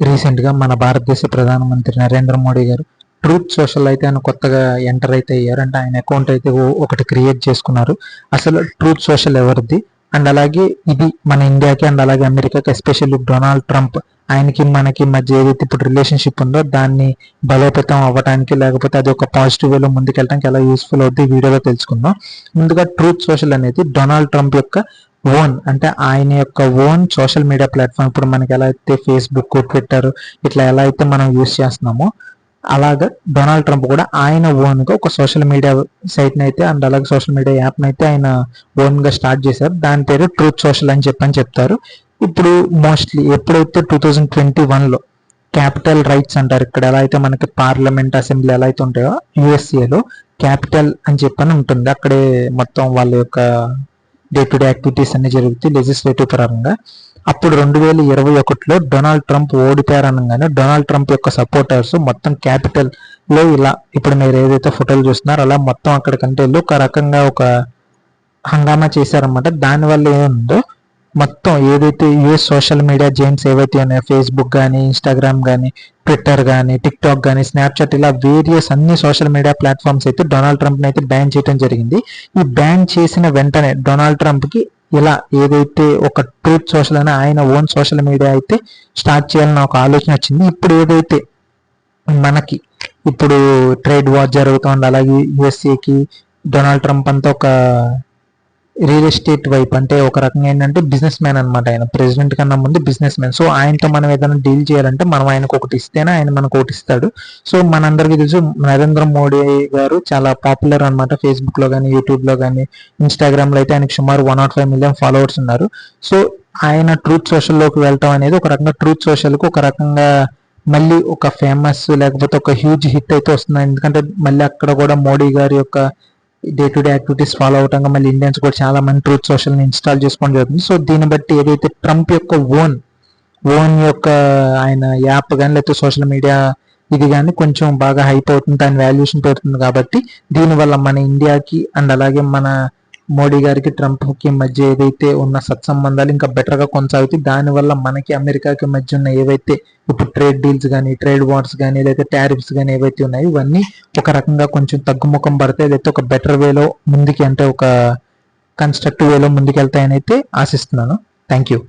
రీసెంట్గా మన భారతదేశ ప్రధానమంత్రి నరేంద్ర మోడీ గారు ట్రూత్ సోషల్ అయితే ఆయన కొత్తగా ఎంటర్ అయితే అయ్యారు. అంటే ఆయన అకౌంట్ అయితే ఒకటి క్రియేట్ చేసుకున్నారు. అసలు ట్రూత్ సోషల్ ఎవరిది? అండ్ అలాగే ఇది మన ఇండియాకి అండ్ అలాగే అమెరికాకి ఎస్పెషల్లీ డొనాల్డ్ ట్రంప్ ఆయనకి మనకి మధ్య ఏదైతే ఇప్పుడు రిలేషన్షిప్ ఉందో దాన్ని బలోపేతం అవ్వడానికి లేకపోతే అది ఒక పాజిటివ్ వేలో ముందుకెళ్ళడానికి ఎలా యూస్ఫుల్ అవుద్ది వీడియోలో తెలుసుకుందాం. ముందుగా ట్రూత్ సోషల్ అనేది డొనాల్డ్ ట్రంప్ యొక్క ఓన్ అంటే ఆయన యొక్క ఓన్ సోషల్ మీడియా ప్లాట్ఫామ్. ఇప్పుడు మనకి ఎలా అయితే ఫేస్బుక్ ట్విట్టర్ ఇట్లా ఎలా అయితే మనం యూస్ చేస్తున్నామో అలాగా డొనాల్డ్ ట్రంప్ కూడా ఆయన ఓన్గా ఒక సోషల్ మీడియా సైట్ అయితే అండ్ అలాగే సోషల్ మీడియా యాప్ అయితే ఆయన ఓన్గా స్టార్ట్ చేశారు. దాని పేరు ట్రూత్ సోషల్ అని చెప్పని చెప్తారు. ఇప్పుడు మోస్ట్లీ ఎప్పుడైతే టూ థౌజండ్ ట్వంటీ వన్లో క్యాపిటల్ రైట్స్ అంటారు ఇక్కడ ఎలా అయితే మనకి పార్లమెంట్ అసెంబ్లీ ఎలా అయితే ఉంటాయో యుఎస్ఏలో క్యాపిటల్ అని చెప్పని ఉంటుంది. అక్కడే మొత్తం వాళ్ళ యొక్క డే టు డే యాక్టివిటీస్ అన్ని జరుగుతాయి లెజిస్లేటివ్ పరంగా. అప్పుడు రెండు వేల ఇరవై ఒకటిలో డొనాల్డ్ ట్రంప్ ఓడిపోయారనగానే డొనాల్డ్ ట్రంప్ యొక్క సపోర్టర్స్ మొత్తం క్యాపిటల్లో ఇలా ఇప్పుడు మీరు ఏదైతే ఫోటోలు చూస్తున్నారో అలా మొత్తం అక్కడికంటే వెళ్ళి ఒక రకంగా ఒక హంగామా చేశారన్నమాట. దానివల్ల ఏముందో మొత్తం ఏదైతే యూఎస్ సోషల్ మీడియా జైంట్స్ ఏవైతే ఉన్నాయో ఫేస్బుక్ కానీ ఇన్స్టాగ్రామ్ కానీ ట్విట్టర్ కానీ టిక్టాక్ కానీ స్నాప్చాట్ ఇలా వేరియస్ అన్ని సోషల్ మీడియా ప్లాట్ఫామ్స్ అయితే డొనాల్డ్ ట్రంప్ అయితే బ్యాన్ చేయడం జరిగింది. ఈ బ్యాన్ చేసిన వెంటనే డొనాల్డ్ ట్రంప్కి ఇలా ఏదైతే ఒక ట్రూత్ సోషల్ అని ఆయన ఓన్ సోషల్ మీడియా అయితే స్టార్ట్ చేయాలని ఒక ఆలోచన వచ్చింది. ఇప్పుడు ఏదైతే మనకి ఇప్పుడు ట్రేడ్ వార్ జరుగుతుంది అలాగే యుఎస్ఏకి డొనాల్డ్ ట్రంప్ అంతా ఒక రియల్ ఎస్టేట్ వైపు అంటే ఒక రకంగా ఏంటంటే బిజినెస్ మ్యాన్ అనమాట ఆయన ప్రెసిడెంట్ కన్నా ముందు బిజినెస్ మ్యాన్ సో ఆయనతో మనం ఏదైనా డీల్ చేయాలంటే మనం ఆయనకు ఒకటి ఇస్తేనే ఆయన మనకు ఒకటి ఇస్తాడు. సో మనందరికీ తెలుసు నరేంద్ర మోడీ గారు చాలా పాపులర్ అనమాట ఫేస్బుక్లో కానీ యూట్యూబ్లో కానీ ఇన్స్టాగ్రామ్లో అయితే ఆయనకు సుమారు one nought five million followers ఉన్నారు. సో ఆయన ట్రూత్ సోషల్లోకి వెళ్ళటం అనేది ఒక రకంగా ట్రూత్ సోషల్కి ఒక రకంగా మళ్ళీ ఒక ఫేమస్ లేకపోతే ఒక హ్యూజ్ హిట్ అయితే వస్తుంది. ఎందుకంటే మళ్ళీ అక్కడ కూడా మోడీ గారి యొక్క day to day activities follow అవటంగా మళ్ళీ ఇండియన్స్ కూడా చాలా మంది ట్రూత్ సోషల్ని ఇన్స్టాల్ చేసుకోవడం జరుగుతుంది. సో దీన్ని బట్టి ఏదైతే ట్రంప్ యొక్క ఓన్ ఓన్ యొక్క ఆయన యాప్ కానీ లేకపోతే సోషల్ మీడియా ఇది కానీ కొంచెం బాగా హైప్ అవుతుంది దాని వాల్యుయేషన్ పెడుతుంది కాబట్టి దీనివల్ల మన ఇండియాకి అండ్ అలాగే మన మోడీ గారికి ట్రంప్కి మధ్య ఏదైతే ఉన్న సత్సంబంధాలు ఇంకా బెటర్గా కొనసాగుతాయి దానివల్ల మనకి అమెరికాకి మధ్య ఉన్న ఏవైతే ఇప్పుడు ట్రేడ్ డీల్స్ కానీ ట్రేడ్ వార్స్ కానీ లేదా టారిఫ్స్ కానీ ఏవైతే ఉన్నాయో ఇవన్నీ ఒక రకంగా కొంచెం తగ్గుముఖం పడతాయి లేకపోతే ఒక బెటర్ వేలో ముందుకి అంటే ఒక కన్స్ట్రక్టివ్ వేలో ముందుకెళ్తాయని అయితే ఆశిస్తున్నాను. Thank you